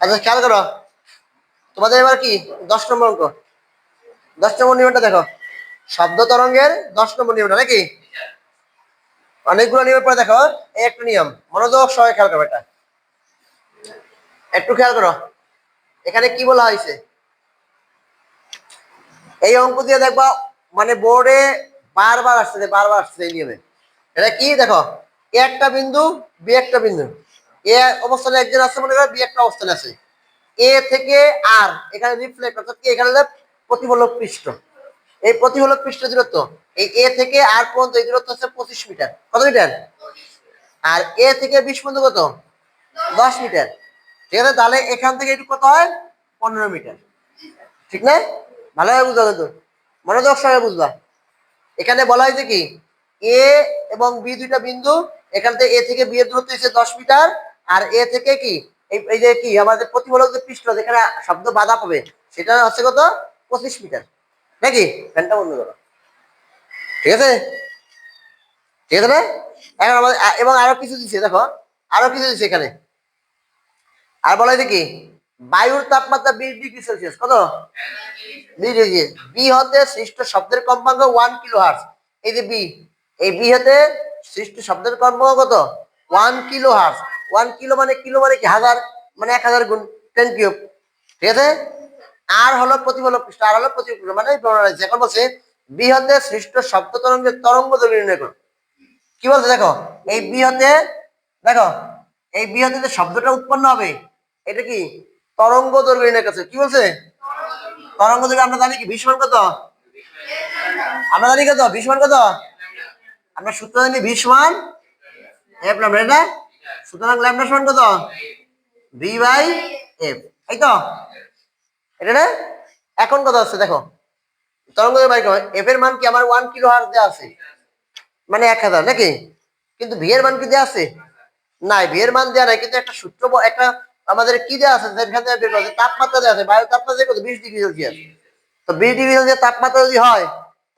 আচ্ছা খেয়াল করো। তোমাদের এবার কি? দশ নম্বর অঙ্ক। দশ নম্বর নিয়মটা দেখো। শব্দ তরঙ্গের দশ নম্বর নিয়মটা, নাকি? অনেকগুলো নিয়মের পরে দেখো। এই একটা নিয়ম। মনোযোগ সবাই খেয়াল করো এটা। একটু খেয়াল করো। এখানে কি বলা হয়েছে? এই অঙ্ক দিয়ে দেখবা মানে বোর্ডে বারবার আসছে বারবার আসছে এই নিয়মে। এটা কি? দেখো, একটা বিন্দু, বি একটা বিন্দু। এ অবস্থানে একজন আছে, মনে করো বি একটা অবস্থানে আছে। এ থেকে আর, এখানে রিফ্লেক্ট অর্থাৎ এখানে প্রতিফলক পৃষ্ঠ। এই প্রতিফলক পৃষ্ঠ দূরত্ব, এই এ থেকে আর পর্যন্ত এই দূরত্ব হচ্ছে পঁচিশ মিটার। কত মিটার? আর এ থেকে বিশ পর্যন্ত কত? দশ মিটার। ঠিক আছে? তাহলে এখান থেকে এটুকু কত হয়? পনেরো মিটার। ঠিক না? ভালোভাবে বুঝবা কিন্তু মনোযোগ সঙ্গে বুঝবা। এখানে বলা হয়েছে কি? এ এবং বি দুইটা বিন্দু, এখান থেকে এ থেকে বি এর দূরত্ব হচ্ছে দশ মিটার। আর এ থেকে কি? এই যে কি? আমাদের প্রতিফলক যে পৃষ্ঠ, যেখানে শব্দ বাধা পাবে, সেটা হচ্ছে কত? পঁচিশ মিটার। নাকি? ফ্যানটা বন্ধ করো। ঠিক আছে? ঠিক আছে না? এখন আমাদের এবং আরও কিছু দিচ্ছে দেখো। আরও কিছু দিচ্ছে এখানে। আর বলা হয়েছে কি? বায়ুর তাপমাত্রা বিশ ডিগ্রি সেলসিয়াস। কত? বিশ ডিগ্রি। বি হতে সৃষ্ট শব্দের কম্পাঙ্ক ওয়ান কিলো হার্স এই যে বি। এই বি হতে সৃষ্ট শব্দের কম্পাঙ্ক কত? One kilo hertz one kilo মানে কিলো মানে কি? হাজার মানে এক হাজার গুণ টেন কিউব ঠিক আছে? আর হলো প্রতিফলক পৃষ্ঠ আর হলো প্রতিফলক মানে এখন বলছে, বৃহতে সৃষ্ট শব্দ তরঙ্গের তরঙ্গ দৈর্ঘ্য নির্ণয় করো। কি বলছে দেখো? এই বৃহতে, দেখো, এই বি হতে যে শব্দটা উৎপন্ন হবে, এটা কি? তরঙ্গ দৈর্ঘ্য নির্ণয় করছে। কি বলছে? তরঙ্গ দৈর্ঘ্য আমরা জানি কি? ভীষণ কত? আমরা জানি কত? ভীষণ কত? আমরা সূত্র জানি ভীষণ এটা সুতরাং ল্যামডা সমান কত? V by F. এই তো? এটা না এখন কত আছে দেখো। তরঙ্গ এফ এর মান কি আমার ওয়ান কিলো আছে? মানে এক হাজার নাকি? কিন্তু ভি এর মান কি দেওয়া আছে? নাই ভি এর মান দেওয়া নাই কিন্তু একটা সূত্র একটা আমাদের কি দেওয়া আছে? যেখান থেকে বের করা আছে, তাপমাত্রা দেওয়া আছে। বায়ু তাপমাত্রা কত? বিশ ডিগ্রি সেলসিয়াস। তো বিশ ডিগ্রি সেলসিয়াস তাপমাত্রা যদি হয়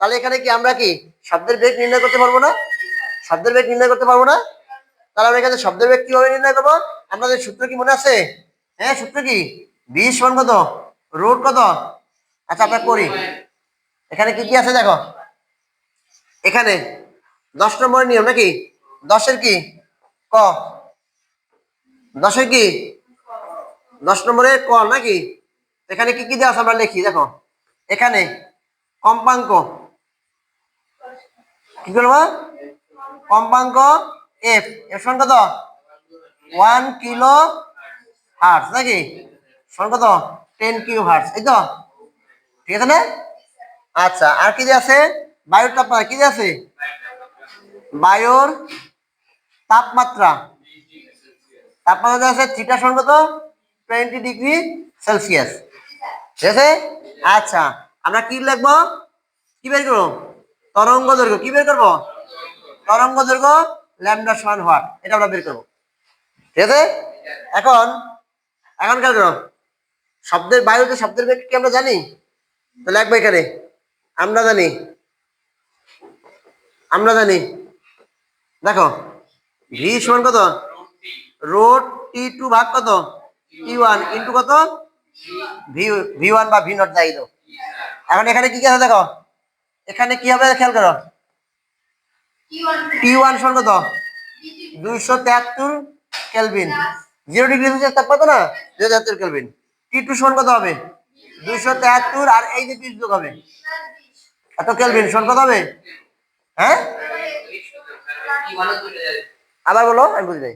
তাহলে এখানে কি আমরা কি শব্দের বেগ নির্ণয় করতে পারব না? শব্দের বেগ নির্ণয় করতে পারব না? তাহলে আমরা এখানে শব্দের বেগ কীভাবে নির্ণয় করব? আমাদের সূত্র কি মনে আছে? হ্যাঁ সূত্র কি? বিশ সমান কত? রুট কত? আচ্ছা আমরা করি এখানে কি কি আছে দেখো? এখানে দশ নম্বরের নিয়ম নাকি? দশের কি? ক। দশের কি? দশ নম্বরে ক নাকি? এখানে কি কি দেওয়া আছে আমরা লিখি, দেখো। এখানে কম্পাঙ্ক। কি করব? কম্পাঙ্ক এফ এর সমান কত? ওয়ান কিলো হার্স নাকি? সমান কত? টেন কিলো হার্স এই তো? ঠিক আছে না? আচ্ছা আর কি দিয়ে আছে? বায়ুর তাপমাত্রা, কি দিয়ে আছে? বায়ুর তাপমাত্রা। তাপমাত্রা আছে থিটা সমান কত? টোয়েন্টি ডিগ্রি সেলসিয়াস ঠিক আছে? আচ্ছা আমরা কি লিখব? কি বের করব? তরঙ্গ দৈর্ঘ্য, কি বের করব? তরঙ্গ দৈর্ঘ্য ল্যামডা সমান হোয়াট? এটা আমরা বের করব। ঠিক আছে? এখন এখন খেয়াল করো। শব্দের বায়ুতে শব্দের বেগ কি আমরা জানি? তো লিখব এখানে আমরা জানি। আমরা জানি। দেখো, ভি সমান কত? রোড টি টু ভাগ কত? টি ওয়ান ইন্টু কত? ভি ভি ওয়ান বা ভি নট দাও এখন এখানে কি আছে দেখো? এখানে কি হবে? খেয়াল করো। টি ওয়ান সমান কত? দুইশো তেহাত্তর কেলভিন জিরো ডিগ্রি সেলসিয়াস তাপমাত্রা না? দুশো তেহাত্তর কেলভিন টি টু সমান কত হবে? দুইশো তেহাত্তর আর এই যে বিশ যোগ হবে। এত কেলভিন সমান কত হবে? হ্যাঁ? আবার বলো, আমি বুঝি নাই।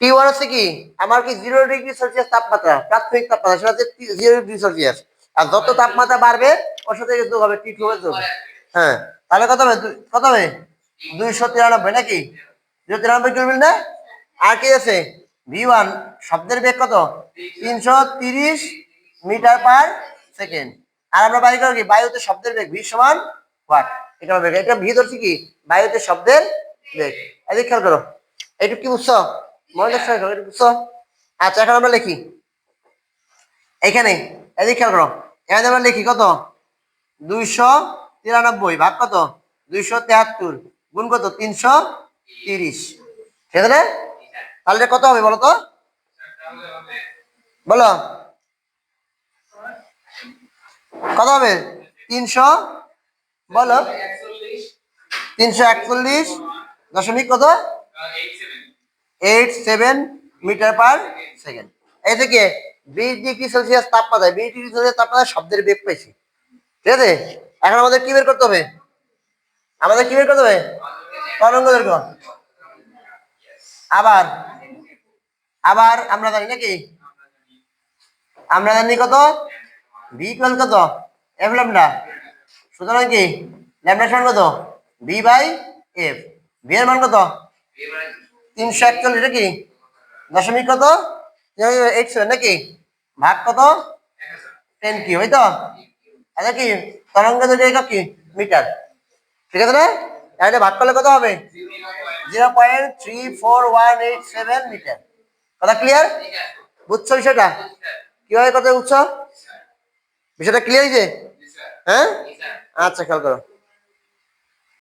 টি ওয়ান হচ্ছে কি? আমার কি জিরো ডিগ্রি সেলসিয়াস তাপমাত্রা? প্রাথমিক তাপমাত্রা, সেটা হচ্ছে জিরো ডিগ্রি সেলসিয়াস আর যত তাপমাত্রা বাড়বে, ওর সাথে যোগ হবে টি টু যোগ। হ্যাঁ তাহলে কত হবে? কত হবে? দুইশো তিরানব্বই নাকি? দুশো তিরানব্বই কিলোমিটার না? আর কি আছে? ভি ওয়ান শব্দের বেগ কত? তিনশো তিরিশ মিটার পার সেকেন্ড। আর আমরা করো কি? বায়ুতে শব্দের বেগ ভি সমান ওয়াট? এটা বেগ। এটা ভি ধরছি কি বায়ুতে শব্দের বেগ। এদিকে খেয়াল করো। এইটুকু কি বুঝছ? মনে দেখছ এটা বুঝছ? আচ্ছা এখন আমরা লিখি। এইখানে এদিকে খেয়াল করো। এখানে আমরা লিখি কত? দুইশো তিরানব্বই, ভাগ কত? দুইশো তেহাত্তর, গুণ কত? তিনশো তিরিশ। ঠিক আছে? তাহলে কত হবে বলো তো? বলো। কত হবে? তিনশো। বলো। তিনশো একচল্লিশ দশমিক কত? Eight seven metre per second. এই থেকে বিশ ডিগ্রি সেলসিয়াস তাপমাত্রায় বিশ ডিগ্রি সেলসিয়াস তাপমাত্রায় শব্দের বেগ পেয়েছি ঠিক আছে? এখন আমাদের কি বের করতে হবে? আমাদের কি বের করতে হবে? তরঙ্গ দৈর্ঘ্য আবার আবার আমরা জানি নাকি? আমরা জানি কত? বি ইকুয়াল কত? এফ ল্যামডা সুতরাং কি? ল্যামডা সমান কত? বি বাই এফ বি এর মান কত? তিনশো একচল্লিশ নাকি দশমিক কত? এইট সেভেন নাকি? ভাগ কত? টেন কি হয়তো আচ্ছা কি? তরঙ্গ দৈর্ঘ্য কি? মিটার। ঠিক আছে না? তাহলে ভাগ করলে কত হবে? Zero point three four one eight seven metre. কথা ক্লিয়ার বুঝছ বিষয়টা? কীভাবে কথা বুঝছ? বিষয়টা ক্লিয়ার হয়েছে? হ্যাঁ? আচ্ছা খেয়াল করো।